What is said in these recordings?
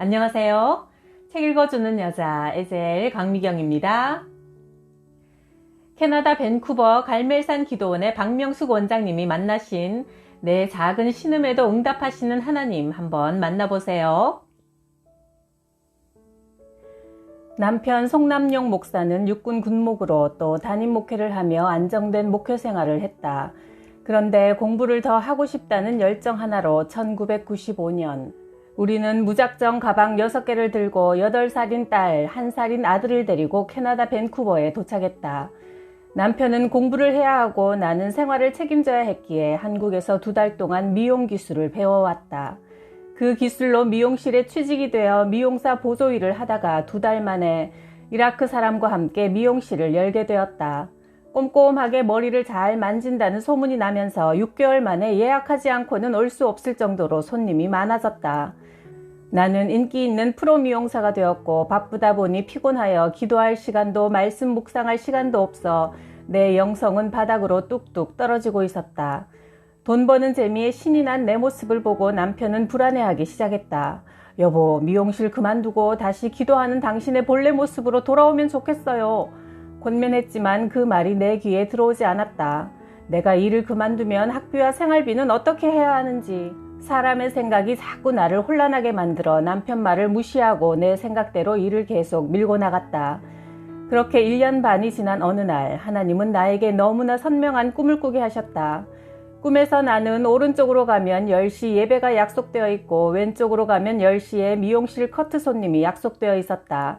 안녕하세요. 책 읽어주는 여자 에젤 강미경입니다. 캐나다 밴쿠버 갈멜산 기도원의 박명숙 원장님이 만나신 내 작은 신음에도 응답하시는 하나님 한번 만나보세요. 남편 송남용 목사는 육군 군목으로 또 담임 목회를 하며 안정된 목회 생활을 했다. 그런데 공부를 더 하고 싶다는 열정 하나로 1995년 우리는 무작정 가방 6개를 들고 8살인 딸, 1살인 아들을 데리고 캐나다 밴쿠버에 도착했다. 남편은 공부를 해야 하고 나는 생활을 책임져야 했기에 한국에서 두 달 동안 미용 기술을 배워왔다. 그 기술로 미용실에 취직이 되어 미용사 보조 일을 하다가 두 달 만에 이라크 사람과 함께 미용실을 열게 되었다. 꼼꼼하게 머리를 잘 만진다는 소문이 나면서 6개월 만에 예약하지 않고는 올 수 없을 정도로 손님이 많아졌다. 나는 인기 있는 프로 미용사가 되었고 바쁘다 보니 피곤하여 기도할 시간도 말씀 묵상할 시간도 없어 내 영성은 바닥으로 뚝뚝 떨어지고 있었다. 돈 버는 재미에 신이 난 내 모습을 보고 남편은 불안해하기 시작했다. 여보, 미용실 그만두고 다시 기도하는 당신의 본래 모습으로 돌아오면 좋겠어요. 권면했지만 그 말이 내 귀에 들어오지 않았다. 내가 일을 그만두면 학비와 생활비는 어떻게 해야 하는지, 사람의 생각이 자꾸 나를 혼란하게 만들어 남편 말을 무시하고 내 생각대로 일을 계속 밀고 나갔다. 그렇게 1년 반이 지난 어느 날 하나님은 나에게 너무나 선명한 꿈을 꾸게 하셨다. 꿈에서 나는 오른쪽으로 가면 10시 예배가 약속되어 있고 왼쪽으로 가면 10시에 미용실 커트 손님이 약속되어 있었다.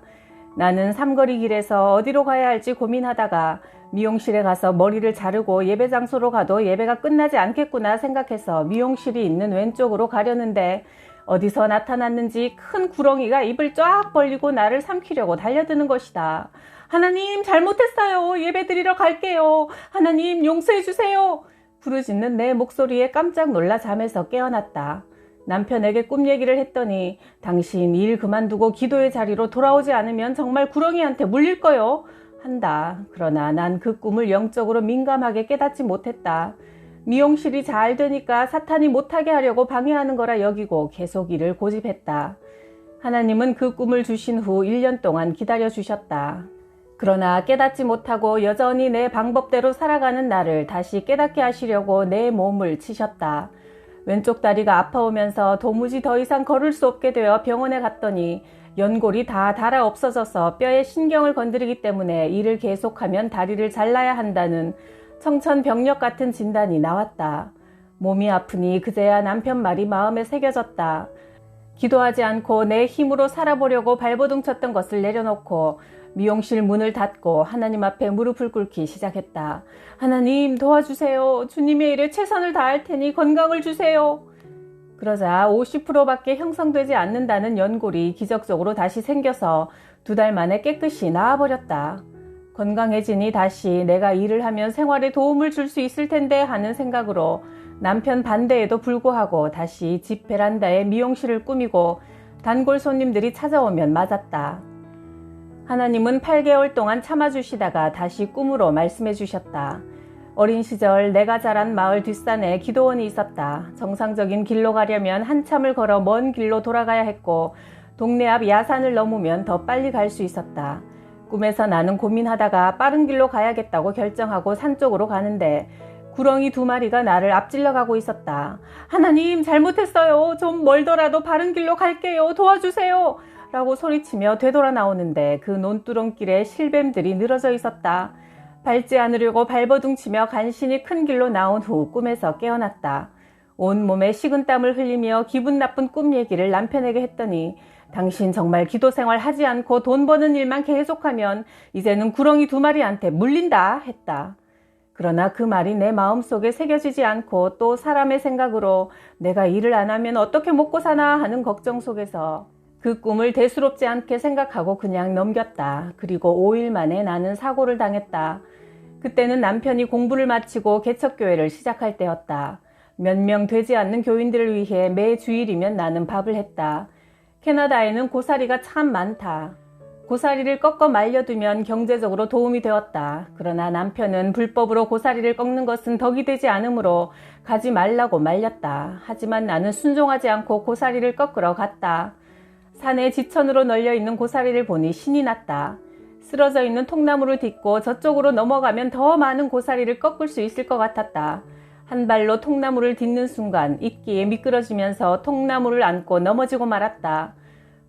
나는 삼거리 길에서 어디로 가야 할지 고민하다가 미용실에 가서 머리를 자르고 예배 장소로 가도 예배가 끝나지 않겠구나 생각해서 미용실이 있는 왼쪽으로 가려는데 어디서 나타났는지 큰 구렁이가 입을 쫙 벌리고 나를 삼키려고 달려드는 것이다. 하나님 잘못했어요. 예배 드리러 갈게요. 하나님 용서해 주세요. 부르짖는 내 목소리에 깜짝 놀라 잠에서 깨어났다. 남편에게 꿈 얘기를 했더니 당신 일 그만두고 기도의 자리로 돌아오지 않으면 정말 구렁이한테 물릴 거요. 한다. 그러나 난 그 꿈을 영적으로 민감하게 깨닫지 못했다. 미용실이 잘 되니까 사탄이 못하게 하려고 방해하는 거라 여기고 계속 일을 고집했다. 하나님은 그 꿈을 주신 후 1년 동안 기다려 주셨다. 그러나 깨닫지 못하고 여전히 내 방법대로 살아가는 나를 다시 깨닫게 하시려고 내 몸을 치셨다. 왼쪽 다리가 아파오면서 도무지 더 이상 걸을 수 없게 되어 병원에 갔더니 연골이 다 닳아 없어져서 뼈에 신경을 건드리기 때문에 일을 계속하면 다리를 잘라야 한다는 청천벽력 같은 진단이 나왔다. 몸이 아프니 그제야 남편 말이 마음에 새겨졌다. 기도하지 않고 내 힘으로 살아보려고 발버둥 쳤던 것을 내려놓고 미용실 문을 닫고 하나님 앞에 무릎을 꿇기 시작했다. 하나님 도와주세요. 주님의 일에 최선을 다할 테니 건강을 주세요. 그러자 50%밖에 형성되지 않는다는 연골이 기적적으로 다시 생겨서 두 달 만에 깨끗이 나아버렸다. 건강해지니 다시 내가 일을 하면 생활에 도움을 줄 수 있을 텐데 하는 생각으로 남편 반대에도 불구하고 다시 집 베란다에 미용실을 꾸미고 단골 손님들이 찾아오면 맞았다. 하나님은 8개월 동안 참아주시다가 다시 꿈으로 말씀해 주셨다. 어린 시절 내가 자란 마을 뒷산에 기도원이 있었다. 정상적인 길로 가려면 한참을 걸어 먼 길로 돌아가야 했고 동네 앞 야산을 넘으면 더 빨리 갈 수 있었다. 꿈에서 나는 고민하다가 빠른 길로 가야겠다고 결정하고 산 쪽으로 가는데 구렁이 두 마리가 나를 앞질러 가고 있었다. 하나님 잘못했어요. 좀 멀더라도 바른 길로 갈게요. 도와주세요. 라고 소리치며 되돌아 나오는데 그 논두렁길에 실뱀들이 늘어져 있었다. 밟지 않으려고 발버둥 치며 간신히 큰 길로 나온 후 꿈에서 깨어났다. 온몸에 식은땀을 흘리며 기분 나쁜 꿈 얘기를 남편에게 했더니 당신 정말 기도 생활 하지 않고 돈 버는 일만 계속하면 이제는 구렁이 두 마리한테 물린다 했다. 그러나 그 말이 내 마음속에 새겨지지 않고 또 사람의 생각으로 내가 일을 안 하면 어떻게 먹고 사나 하는 걱정 속에서 그 꿈을 대수롭지 않게 생각하고 그냥 넘겼다. 그리고 5일 만에 나는 사고를 당했다. 그때는 남편이 공부를 마치고 개척교회를 시작할 때였다. 몇 명 되지 않는 교인들을 위해 매 주일이면 나는 밥을 했다. 캐나다에는 고사리가 참 많다. 고사리를 꺾어 말려두면 경제적으로 도움이 되었다. 그러나 남편은 불법으로 고사리를 꺾는 것은 덕이 되지 않으므로 가지 말라고 말렸다. 하지만 나는 순종하지 않고 고사리를 꺾으러 갔다. 산에 지천으로 널려 있는 고사리를 보니 신이 났다. 쓰러져 있는 통나무를 딛고 저쪽으로 넘어가면 더 많은 고사리를 꺾을 수 있을 것 같았다. 한 발로 통나무를 딛는 순간 입기에 미끄러지면서 통나무를 안고 넘어지고 말았다.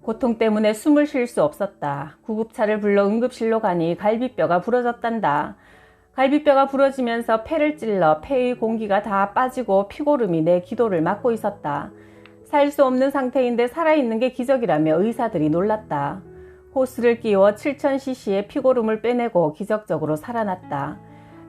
고통 때문에 숨을 쉴 수 없었다. 구급차를 불러 응급실로 가니 갈비뼈가 부러졌단다. 갈비뼈가 부러지면서 폐를 찔러 폐의 공기가 다 빠지고 피고름이 내 기도를 막고 있었다. 살 수 없는 상태인데 살아있는 게 기적이라며 의사들이 놀랐다. 호스를 끼워 7000cc의 피고름을 빼내고 기적적으로 살아났다.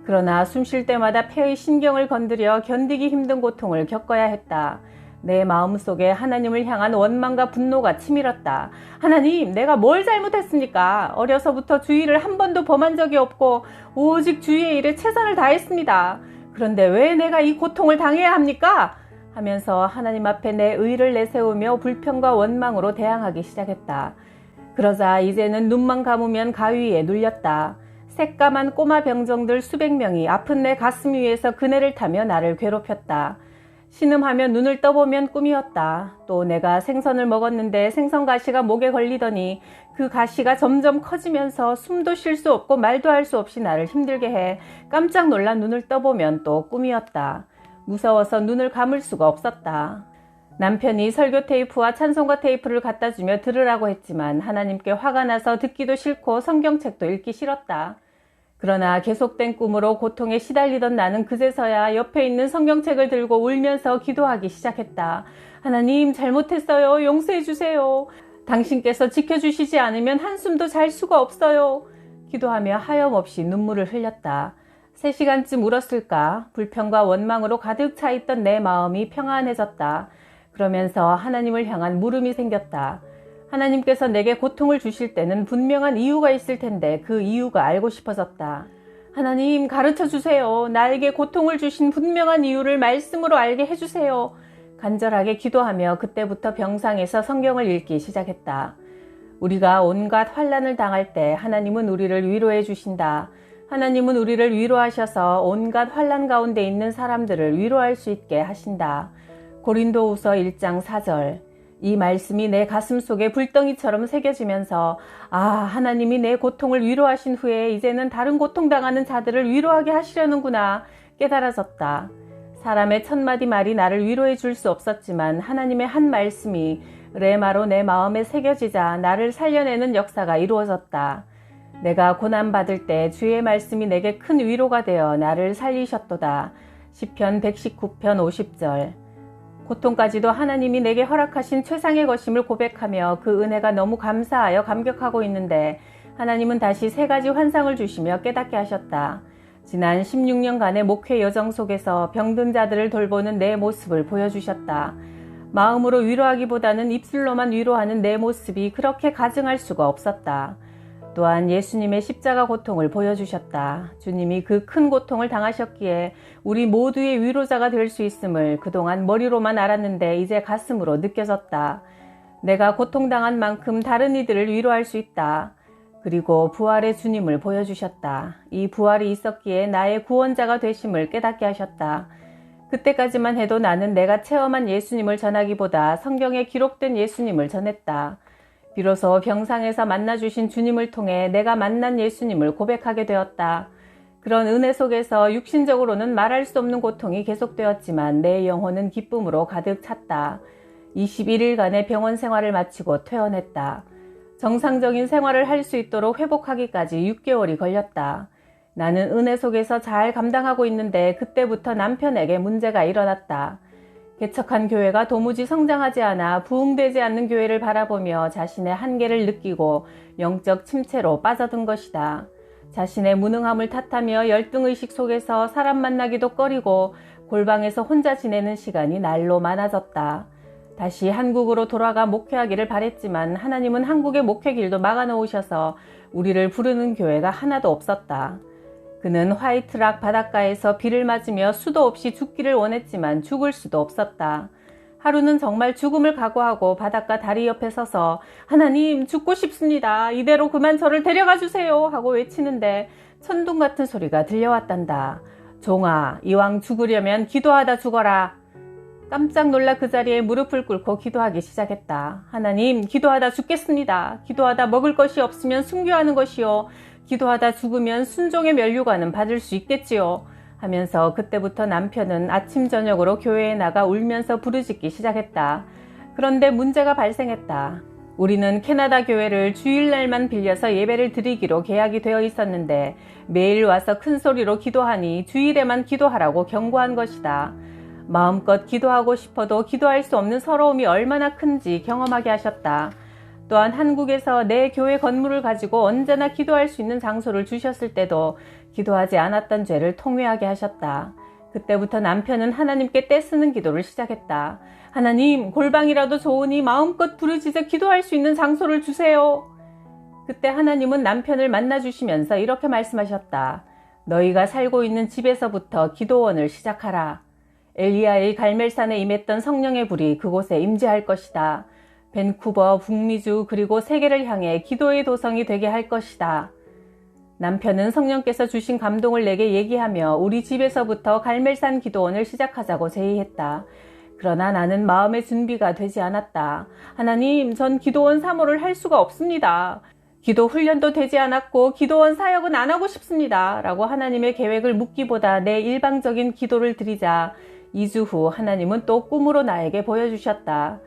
그러나 숨 쉴 때마다 폐의 신경을 건드려 견디기 힘든 고통을 겪어야 했다. 내 마음속에 하나님을 향한 원망과 분노가 치밀었다. 하나님, 내가 뭘 잘못했습니까? 어려서부터 주의를 한 번도 범한 적이 없고 오직 주의의 일에 최선을 다했습니다. 그런데 왜 내가 이 고통을 당해야 합니까? 하면서 하나님 앞에 내 의를 내세우며 불평과 원망으로 대항하기 시작했다. 그러자 이제는 눈만 감으면 가위에 눌렸다. 새까만 꼬마 병정들 수백 명이 아픈 내 가슴 위에서 그네를 타며 나를 괴롭혔다. 신음하며 눈을 떠보면 꿈이었다. 또 내가 생선을 먹었는데 생선 가시가 목에 걸리더니 그 가시가 점점 커지면서 숨도 쉴 수 없고 말도 할 수 없이 나를 힘들게 해 깜짝 놀란 눈을 떠보면 또 꿈이었다. 무서워서 눈을 감을 수가 없었다. 남편이 설교 테이프와 찬송가 테이프를 갖다 주며 들으라고 했지만 하나님께 화가 나서 듣기도 싫고 성경책도 읽기 싫었다. 그러나 계속된 꿈으로 고통에 시달리던 나는 그제서야 옆에 있는 성경책을 들고 울면서 기도하기 시작했다. 하나님, 잘못했어요. 용서해 주세요. 당신께서 지켜주시지 않으면 한숨도 잘 수가 없어요. 기도하며 하염없이 눈물을 흘렸다. 3시간쯤 울었을까? 불평과 원망으로 가득 차 있던 내 마음이 평안해졌다. 그러면서 하나님을 향한 물음이 생겼다. 하나님께서 내게 고통을 주실 때는 분명한 이유가 있을 텐데 그 이유가 알고 싶어졌다. 하나님 가르쳐 주세요. 나에게 고통을 주신 분명한 이유를 말씀으로 알게 해주세요. 간절하게 기도하며 그때부터 병상에서 성경을 읽기 시작했다. 우리가 온갖 환란을 당할 때 하나님은 우리를 위로해 주신다. 하나님은 우리를 위로하셔서 온갖 환란 가운데 있는 사람들을 위로할 수 있게 하신다. 고린도후서 1장 4절 이 말씀이 내 가슴 속에 불덩이처럼 새겨지면서 아, 하나님이 내 고통을 위로하신 후에 이제는 다른 고통당하는 자들을 위로하게 하시려는구나 깨달아졌다. 사람의 첫마디 말이 나를 위로해 줄 수 없었지만 하나님의 한 말씀이 레마로 내 마음에 새겨지자 나를 살려내는 역사가 이루어졌다. 내가 고난받을 때 주의 말씀이 내게 큰 위로가 되어 나를 살리셨도다. 10편 119편 50절 고통까지도 하나님이 내게 허락하신 최상의 것임을 고백하며 그 은혜가 너무 감사하여 감격하고 있는데 하나님은 다시 세 가지 환상을 주시며 깨닫게 하셨다. 지난 16년간의 목회 여정 속에서 병든 자들을 돌보는 내 모습을 보여주셨다. 마음으로 위로하기보다는 입술로만 위로하는 내 모습이 그렇게 가증할 수가 없었다. 또한 예수님의 십자가 고통을 보여주셨다. 주님이 그 큰 고통을 당하셨기에 우리 모두의 위로자가 될 수 있음을 그동안 머리로만 알았는데 이제 가슴으로 느껴졌다. 내가 고통당한 만큼 다른 이들을 위로할 수 있다. 그리고 부활의 주님을 보여주셨다. 이 부활이 있었기에 나의 구원자가 되심을 깨닫게 하셨다. 그때까지만 해도 나는 내가 체험한 예수님을 전하기보다 성경에 기록된 예수님을 전했다. 비로소 병상에서 만나주신 주님을 통해 내가 만난 예수님을 고백하게 되었다. 그런 은혜 속에서 육신적으로는 말할 수 없는 고통이 계속되었지만 내 영혼은 기쁨으로 가득 찼다. 21일간의 병원 생활을 마치고 퇴원했다. 정상적인 생활을 할 수 있도록 회복하기까지 6개월이 걸렸다. 나는 은혜 속에서 잘 감당하고 있는데 그때부터 남편에게 문제가 일어났다. 개척한 교회가 도무지 성장하지 않아 부흥되지 않는 교회를 바라보며 자신의 한계를 느끼고 영적 침체로 빠져든 것이다. 자신의 무능함을 탓하며 열등의식 속에서 사람 만나기도 꺼리고 골방에서 혼자 지내는 시간이 날로 많아졌다. 다시 한국으로 돌아가 목회하기를 바랬지만 하나님은 한국의 목회길도 막아놓으셔서 우리를 부르는 교회가 하나도 없었다. 그는 화이트락 바닷가에서 비를 맞으며 수도 없이 죽기를 원했지만 죽을 수도 없었다. 하루는 정말 죽음을 각오하고 바닷가 다리 옆에 서서 하나님 죽고 싶습니다. 이대로 그만 저를 데려가 주세요 하고 외치는데 천둥 같은 소리가 들려왔단다. 종아 이왕 죽으려면 기도하다 죽어라. 깜짝 놀라 그 자리에 무릎을 꿇고 기도하기 시작했다. 하나님, 기도하다 죽겠습니다. 기도하다 먹을 것이 없으면 순교하는 것이요. 기도하다 죽으면 순종의 면류관은 받을 수 있겠지요. 하면서 그때부터 남편은 아침 저녁으로 교회에 나가 울면서 부르짖기 시작했다. 그런데 문제가 발생했다. 우리는 캐나다 교회를 주일날만 빌려서 예배를 드리기로 계약이 되어 있었는데 매일 와서 큰 소리로 기도하니 주일에만 기도하라고 경고한 것이다. 마음껏 기도하고 싶어도 기도할 수 없는 서러움이 얼마나 큰지 경험하게 하셨다. 또한 한국에서 내 교회 건물을 가지고 언제나 기도할 수 있는 장소를 주셨을 때도 기도하지 않았던 죄를 통회하게 하셨다. 그때부터 남편은 하나님께 떼쓰는 기도를 시작했다. 하나님, 골방이라도 좋으니 마음껏 부르짖어 기도할 수 있는 장소를 주세요. 그때 하나님은 남편을 만나주시면서 이렇게 말씀하셨다. 너희가 살고 있는 집에서부터 기도원을 시작하라. 엘리야의 갈멜산에 임했던 성령의 불이 그곳에 임재할 것이다. 밴쿠버, 북미주 그리고 세계를 향해 기도의 도성이 되게 할 것이다. 남편은 성령께서 주신 감동을 내게 얘기하며 우리 집에서부터 갈멜산 기도원을 시작하자고 제의했다. 그러나 나는 마음의 준비가 되지 않았다. 하나님, 전 기도원 사모를 할 수가 없습니다. 기도 훈련도 되지 않았고 기도원 사역은 안 하고 싶습니다. 라고 하나님의 계획을 묻기보다 내 일방적인 기도를 드리자 2주 후 하나님은 또 꿈으로 나에게 보여주셨다.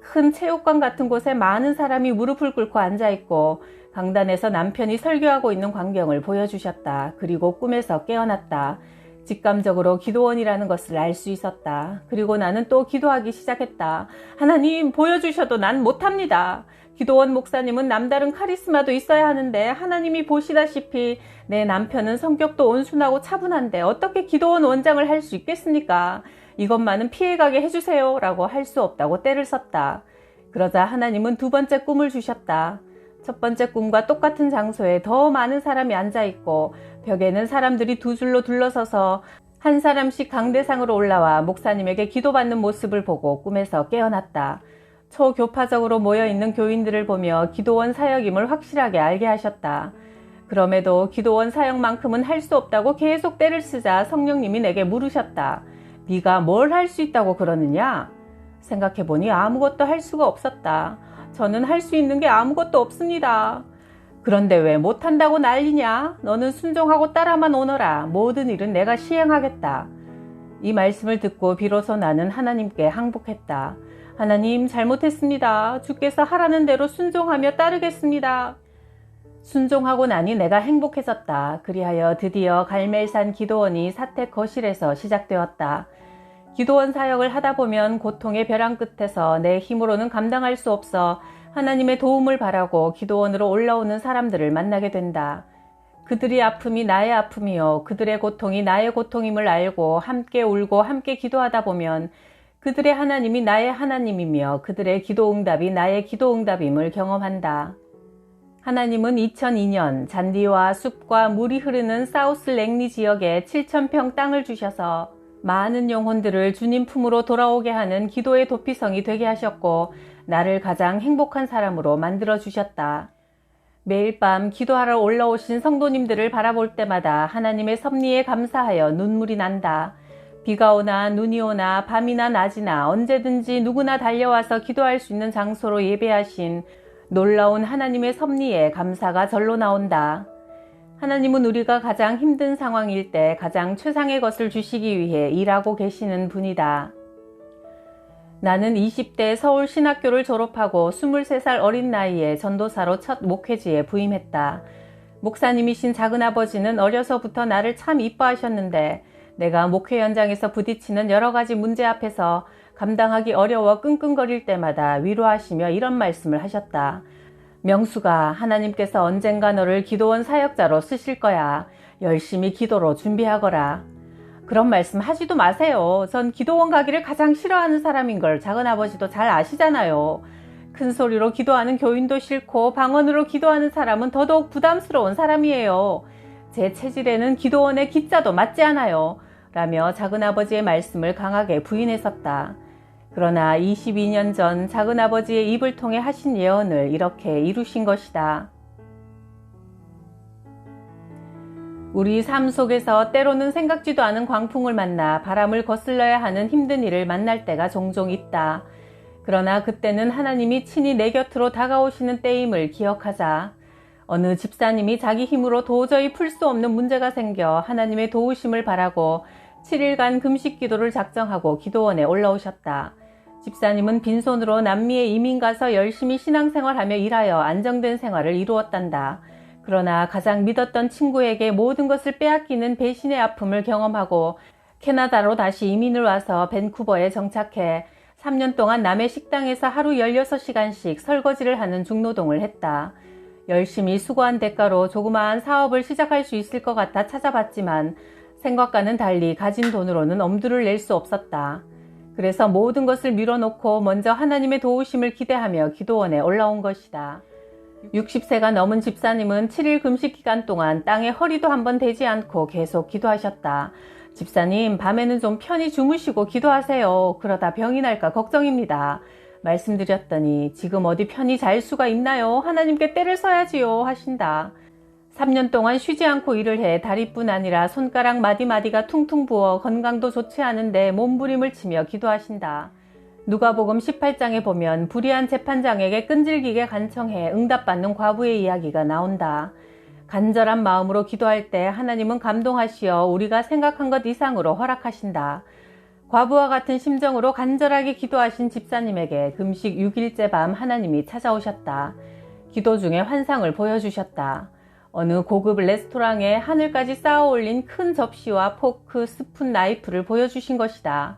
큰 체육관 같은 곳에 많은 사람이 무릎을 꿇고 앉아 있고 강단에서 남편이 설교하고 있는 광경을 보여주셨다. 그리고 꿈에서 깨어났다. 직감적으로 기도원이라는 것을 알 수 있었다. 그리고 나는 또 기도하기 시작했다. 하나님, 보여주셔도 난 못합니다. 기도원 목사님은 남다른 카리스마도 있어야 하는데 하나님이 보시다시피 내 남편은 성격도 온순하고 차분한데 어떻게 기도원 원장을 할 수 있겠습니까? 이것만은 피해가게 해주세요. 라고 할 수 없다고 때를 썼다. 그러자 하나님은 두 번째 꿈을 주셨다. 첫 번째 꿈과 똑같은 장소에 더 많은 사람이 앉아 있고 벽에는 사람들이 두 줄로 둘러서서 한 사람씩 강대상으로 올라와 목사님에게 기도받는 모습을 보고 꿈에서 깨어났다. 초교파적으로 모여있는 교인들을 보며 기도원 사역임을 확실하게 알게 하셨다. 그럼에도 기도원 사역만큼은 할 수 없다고 계속 때를 쓰자 성령님이 내게 물으셨다. 네가 뭘 할 수 있다고 그러느냐? 생각해보니 아무것도 할 수가 없었다. 저는 할 수 있는 게 아무것도 없습니다. 그런데 왜 못한다고 난리냐? 너는 순종하고 따라만 오너라. 모든 일은 내가 시행하겠다. 이 말씀을 듣고 비로소 나는 하나님께 항복했다. 하나님 잘못했습니다. 주께서 하라는 대로 순종하며 따르겠습니다. 순종하고 나니 내가 행복해졌다. 그리하여 드디어 갈멜산 기도원이 사택 거실에서 시작되었다. 기도원 사역을 하다 보면 고통의 벼랑 끝에서 내 힘으로는 감당할 수 없어 하나님의 도움을 바라고 기도원으로 올라오는 사람들을 만나게 된다. 그들의 아픔이 나의 아픔이요. 그들의 고통이 나의 고통임을 알고 함께 울고 함께 기도하다 보면 그들의 하나님이 나의 하나님이며 그들의 기도 응답이 나의 기도 응답임을 경험한다. 하나님은 2002년 잔디와 숲과 물이 흐르는 사우스 랭리 지역에 7,000평 땅을 주셔서 많은 영혼들을 주님 품으로 돌아오게 하는 기도의 도피성이 되게 하셨고 나를 가장 행복한 사람으로 만들어 주셨다. 매일 밤 기도하러 올라오신 성도님들을 바라볼 때마다 하나님의 섭리에 감사하여 눈물이 난다. 비가 오나 눈이 오나 밤이나 낮이나 언제든지 누구나 달려와서 기도할 수 있는 장소로 예배하신 놀라운 하나님의 섭리에 감사가 절로 나온다. 하나님은 우리가 가장 힘든 상황일 때 가장 최상의 것을 주시기 위해 일하고 계시는 분이다. 나는 20대 서울 신학교를 졸업하고 23살 어린 나이에 전도사로 첫 목회지에 부임했다. 목사님이신 작은아버지는 어려서부터 나를 참 이뻐하셨는데 내가 목회 현장에서 부딪히는 여러 가지 문제 앞에서 감당하기 어려워 끙끙거릴 때마다 위로하시며 이런 말씀을 하셨다. 명수가 하나님께서 언젠가 너를 기도원 사역자로 쓰실 거야. 열심히 기도로 준비하거라. 그런 말씀 하지도 마세요. 전 기도원 가기를 가장 싫어하는 사람인 걸 작은 아버지도 잘 아시잖아요. 큰 소리로 기도하는 교인도 싫고 방언으로 기도하는 사람은 더더욱 부담스러운 사람이에요. 제 체질에는 기도원의 기자도 맞지 않아요. 라며 작은 아버지의 말씀을 강하게 부인했었다. 그러나 22년 전 작은 아버지의 입을 통해 하신 예언을 이렇게 이루신 것이다. 우리 삶 속에서 때로는 생각지도 않은 광풍을 만나 바람을 거슬러야 하는 힘든 일을 만날 때가 종종 있다. 그러나 그때는 하나님이 친히 내 곁으로 다가오시는 때임을 기억하자. 어느 집사님이 자기 힘으로 도저히 풀 수 없는 문제가 생겨 하나님의 도우심을 바라고 7일간 금식 기도를 작정하고 기도원에 올라오셨다. 집사님은 빈손으로 남미에 이민 가서 열심히 신앙생활하며 일하여 안정된 생활을 이루었단다. 그러나 가장 믿었던 친구에게 모든 것을 빼앗기는 배신의 아픔을 경험하고 캐나다로 다시 이민을 와서 밴쿠버에 정착해 3년 동안 남의 식당에서 하루 16시간씩 설거지를 하는 중노동을 했다. 열심히 수고한 대가로 조그마한 사업을 시작할 수 있을 것 같아 찾아봤지만 생각과는 달리 가진 돈으로는 엄두를 낼 수 없었다. 그래서 모든 것을 밀어놓고 먼저 하나님의 도우심을 기대하며 기도원에 올라온 것이다. 60세가 넘은 집사님은 7일 금식 기간 동안 땅에 허리도 한번 대지 않고 계속 기도하셨다. 집사님, 밤에는 좀 편히 주무시고 기도하세요. 그러다 병이 날까 걱정입니다. 말씀드렸더니 지금 어디 편히 잘 수가 있나요? 하나님께 때를 써야지요. 하신다. 3년 동안 쉬지 않고 일을 해 다리뿐 아니라 손가락 마디마디가 퉁퉁 부어 건강도 좋지 않은데 몸부림을 치며 기도하신다. 누가복음 18장에 보면 불의한 재판장에게 끈질기게 간청해 응답받는 과부의 이야기가 나온다. 간절한 마음으로 기도할 때 하나님은 감동하시어 우리가 생각한 것 이상으로 허락하신다. 과부와 같은 심정으로 간절하게 기도하신 집사님에게 금식 6일째 밤 하나님이 찾아오셨다. 기도 중에 환상을 보여주셨다. 어느 고급 레스토랑에 하늘까지 쌓아 올린 큰 접시와 포크, 스푼, 나이프를 보여주신 것이다.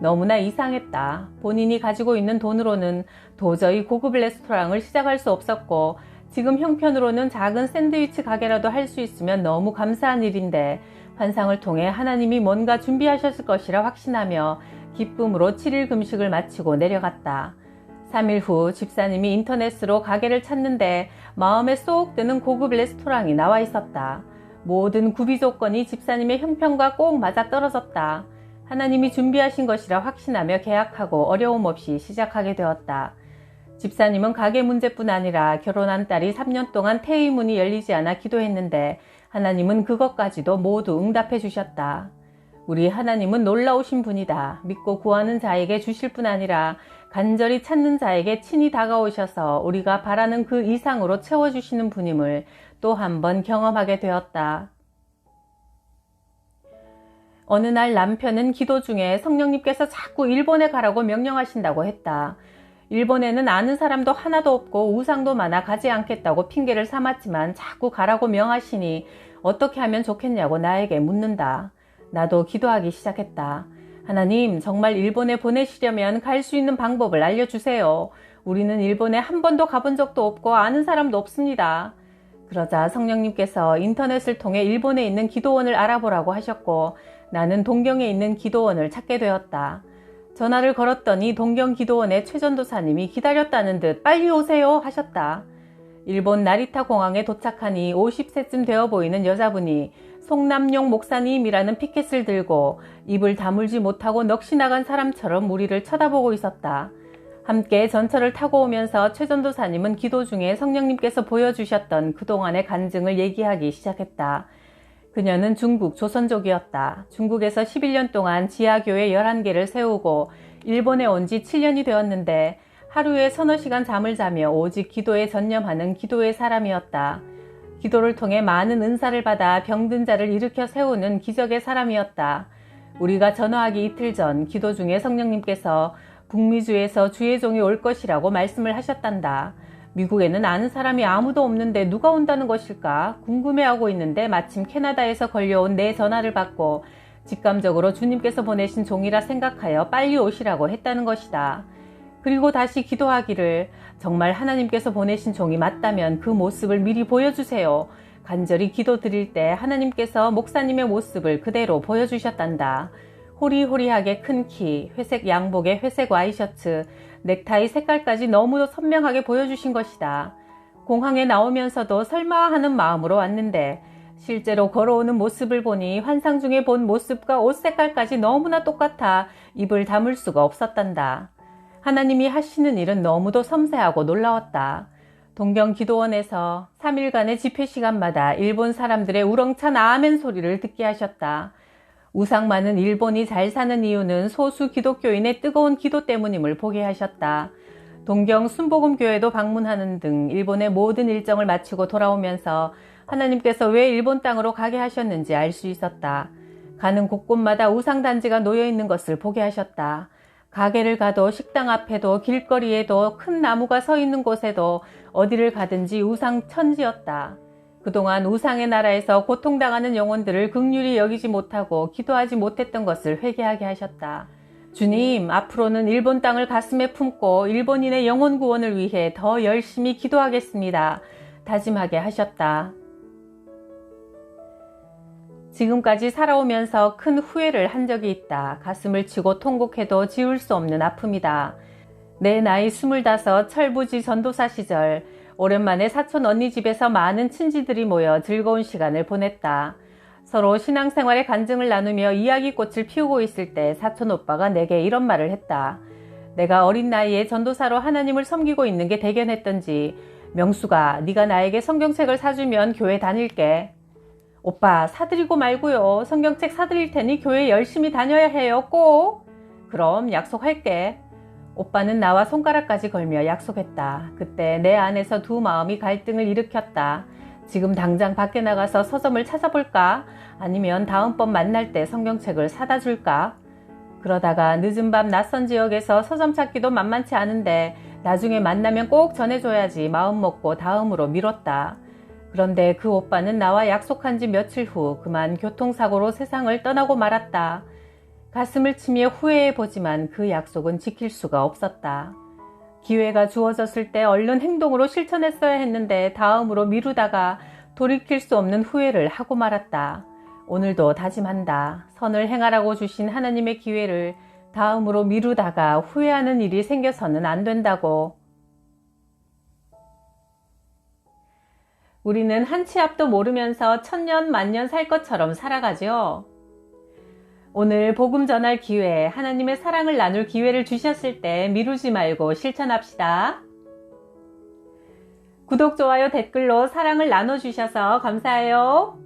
너무나 이상했다. 본인이 가지고 있는 돈으로는 도저히 고급 레스토랑을 시작할 수 없었고 지금 형편으로는 작은 샌드위치 가게라도 할 수 있으면 너무 감사한 일인데 환상을 통해 하나님이 뭔가 준비하셨을 것이라 확신하며 기쁨으로 7일 금식을 마치고 내려갔다. 3일 후 집사님이 인터넷으로 가게를 찾는데 마음에 쏙 드는 고급 레스토랑이 나와 있었다. 모든 구비 조건이 집사님의 형편과 꼭 맞아 떨어졌다. 하나님이 준비하신 것이라 확신하며 계약하고 어려움 없이 시작하게 되었다. 집사님은 가게 문제뿐 아니라 결혼한 딸이 3년 동안 태의 문이 열리지 않아 기도했는데 하나님은 그것까지도 모두 응답해 주셨다. 우리 하나님은 놀라우신 분이다. 믿고 구하는 자에게 주실 뿐 아니라 간절히 찾는 자에게 친히 다가오셔서 우리가 바라는 그 이상으로 채워주시는 분임을 또 한 번 경험하게 되었다. 어느 날 남편은 기도 중에 성령님께서 자꾸 일본에 가라고 명령하신다고 했다. 일본에는 아는 사람도 하나도 없고 우상도 많아 가지 않겠다고 핑계를 삼았지만 자꾸 가라고 명하시니 어떻게 하면 좋겠냐고 나에게 묻는다. 나도 기도하기 시작했다. 하나님, 정말 일본에 보내시려면 갈 수 있는 방법을 알려주세요. 우리는 일본에 한 번도 가본 적도 없고 아는 사람도 없습니다. 그러자 성령님께서 인터넷을 통해 일본에 있는 기도원을 알아보라고 하셨고 나는 동경에 있는 기도원을 찾게 되었다. 전화를 걸었더니 동경 기도원의 최전도사님이 기다렸다는 듯 빨리 오세요 하셨다. 일본 나리타 공항에 도착하니 50세쯤 되어 보이는 여자분이 송남용 목사님이라는 피켓을 들고 입을 다물지 못하고 넋이 나간 사람처럼 우리를 쳐다보고 있었다. 함께 전철을 타고 오면서 최전도사님은 기도 중에 성령님께서 보여주셨던 그동안의 간증을 얘기하기 시작했다. 그녀는 중국 조선족이었다. 중국에서 11년 동안 지하교회 11개를 세우고 일본에 온 지 7년이 되었는데 하루에 서너 시간 잠을 자며 오직 기도에 전념하는 기도의 사람이었다. 기도를 통해 많은 은사를 받아 병든 자를 일으켜 세우는 기적의 사람이었다. 우리가 전화하기 이틀 전 기도 중에 성령님께서 북미주에서 주의 종이 올 것이라고 말씀을 하셨단다. 미국에는 아는 사람이 아무도 없는데 누가 온다는 것일까 궁금해하고 있는데 마침 캐나다에서 걸려온 내 전화를 받고 직감적으로 주님께서 보내신 종이라 생각하여 빨리 오시라고 했다는 것이다. 그리고 다시 기도하기를 정말 하나님께서 보내신 종이 맞다면 그 모습을 미리 보여주세요. 간절히 기도 드릴 때 하나님께서 목사님의 모습을 그대로 보여주셨단다. 호리호리하게 큰 키, 회색 양복에 회색 와이셔츠, 넥타이 색깔까지 너무도 선명하게 보여주신 것이다. 공항에 나오면서도 설마 하는 마음으로 왔는데 실제로 걸어오는 모습을 보니 환상 중에 본 모습과 옷 색깔까지 너무나 똑같아 입을 다물 수가 없었단다. 하나님이 하시는 일은 너무도 섬세하고 놀라웠다. 동경 기도원에서 3일간의 집회 시간마다 일본 사람들의 우렁찬 아멘 소리를 듣게 하셨다. 우상 많은 일본이 잘 사는 이유는 소수 기독교인의 뜨거운 기도 때문임을 보게 하셨다. 동경 순복음교회도 방문하는 등 일본의 모든 일정을 마치고 돌아오면서 하나님께서 왜 일본 땅으로 가게 하셨는지 알 수 있었다. 가는 곳곳마다 우상단지가 놓여 있는 것을 보게 하셨다. 가게를 가도 식당 앞에도 길거리에도 큰 나무가 서 있는 곳에도 어디를 가든지 우상 천지였다. 그동안 우상의 나라에서 고통당하는 영혼들을 극률이 여기지 못하고 기도하지 못했던 것을 회개하게 하셨다. 주님, 앞으로는 일본 땅을 가슴에 품고 일본인의 영혼 구원을 위해 더 열심히 기도하겠습니다. 다짐하게 하셨다. 지금까지 살아오면서 큰 후회를 한 적이 있다. 가슴을 치고 통곡해도 지울 수 없는 아픔이다. 내 나이 스물다섯 철부지 전도사 시절 오랜만에 사촌 언니 집에서 많은 친지들이 모여 즐거운 시간을 보냈다. 서로 신앙생활의 간증을 나누며 이야기꽃을 피우고 있을 때 사촌 오빠가 내게 이런 말을 했다. 내가 어린 나이에 전도사로 하나님을 섬기고 있는 게 대견했던지 명수가 네가 나에게 성경책을 사주면 교회 다닐게. 오빠 사드리고 말고요. 성경책 사드릴 테니 교회 열심히 다녀야 해요. 꼭. 그럼 약속할게. 오빠는 나와 손가락까지 걸며 약속했다. 그때 내 안에서 두 마음이 갈등을 일으켰다. 지금 당장 밖에 나가서 서점을 찾아볼까? 아니면 다음번 만날 때 성경책을 사다 줄까? 그러다가 늦은 밤 낯선 지역에서 서점 찾기도 만만치 않은데 나중에 만나면 꼭 전해줘야지 마음 먹고 다음으로 미뤘다. 그런데 그 오빠는 나와 약속한 지 며칠 후 그만 교통사고로 세상을 떠나고 말았다. 가슴을 치며 후회해 보지만 그 약속은 지킬 수가 없었다. 기회가 주어졌을 때 얼른 행동으로 실천했어야 했는데 다음으로 미루다가 돌이킬 수 없는 후회를 하고 말았다. 오늘도 다짐한다. 선을 행하라고 주신 하나님의 기회를 다음으로 미루다가 후회하는 일이 생겨서는 안 된다고. 우리는 한 치 앞도 모르면서 천년 만년 살 것처럼 살아가죠. 오늘 복음 전할 기회, 하나님의 사랑을 나눌 기회를 주셨을 때 미루지 말고 실천합시다. 구독, 좋아요, 댓글로 사랑을 나눠주셔서 감사해요.